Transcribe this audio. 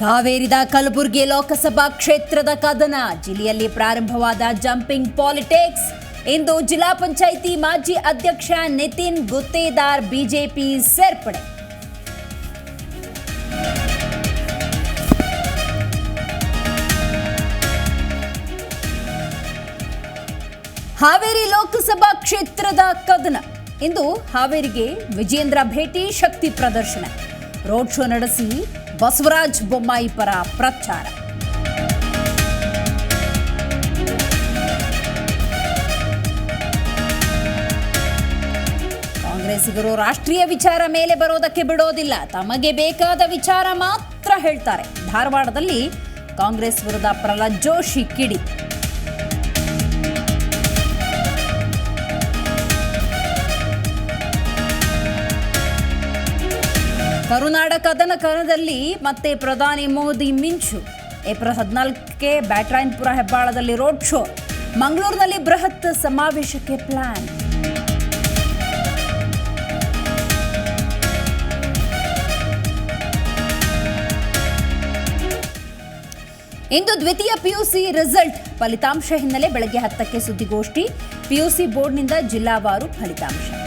ಕಾವೇರಿದ ಕಲಬುರಗಿ ಲೋಕಸಭಾ ಕ್ಷೇತ್ರದ ಕದನ, ಜಿಲ್ಲೆಯಲ್ಲಿ ಪ್ರಾರಂಭವಾದ ಜಂಪಿಂಗ್ ಪಾಲಿಟಿಕ್ಸ್. ಇಂದು ಜಿಲ್ಲಾ ಪಂಚಾಯಿತಿ ಮಾಜಿ ಅಧ್ಯಕ್ಷ ನಿತಿನ್ ಗುತ್ತೇದಾರ್ ಬಿಜೆಪಿ ಸೇರ್ಪಡೆ. ಹಾವೇರಿ ಲೋಕಸಭಾ ಕ್ಷೇತ್ರದ ಕದನ. ಇಂದು ಹಾವೇರಿಗೆ ವಿಜೇಂದ್ರ ಭೇಟಿ, ಶಕ್ತಿ ಪ್ರದರ್ಶನ. ರೋಡ್ ಶೋ ನಡೆಸಿ ಬಸವರಾಜ ಬೊಮ್ಮಾಯಿ ಪರ ಪ್ರಚಾರ. ಕಾಂಗ್ರೆಸ್ಸಿಗರು ರಾಷ್ಟ್ರೀಯ ವಿಚಾರ ಮೇಲೆ ಬರೋದಕ್ಕೆ ಬಿಡೋದಿಲ್ಲ. ತಮಗೆ ಬೇಕಾದ ವಿಚಾರ ಮಾತ್ರ ಹೇಳ್ತಾರೆ. ಧಾರವಾಡದಲ್ಲಿ ಕಾಂಗ್ರೆಸ್ ವಿರುದ್ಧ ಪ್ರಹ್ಲಾದ್ ಜೋಶಿ ಕಿಡಿ. ಕರುನಾಡ ಕದನ ಕಣದಲ್ಲಿ ಮತ್ತೆ ಪ್ರಧಾನಿ ಮೋದಿ ಮಿಂಚು. ಏಪ್ರಿಲ್ ಹದಿನಾಲ್ಕಕ್ಕೆ ಬ್ಯಾಟ್ರಾಯನ್ಪುರ ಹೆಬ್ಬಾಳದಲ್ಲಿ ರೋಡ್ ಶೋ. ಮಂಗಳೂರಿನಲ್ಲಿ ಬೃಹತ್ ಸಮಾವೇಶಕ್ಕೆ ಪ್ಲಾನ್. ಇಂದು ದ್ವಿತೀಯ ಪಿಯುಸಿ ರಿಸಲ್ಟ್. ಫಲಿತಾಂಶ ಹಿನ್ನೆಲೆ ಬೆಳಗ್ಗೆ ಹತ್ತಕ್ಕೆ ಸುದ್ದಿಗೋಷ್ಠಿ. ಪಿಯುಸಿ ಬೋರ್ಡ್ನಿಂದ ಜಿಲ್ಲಾವಾರು ಫಲಿತಾಂಶ.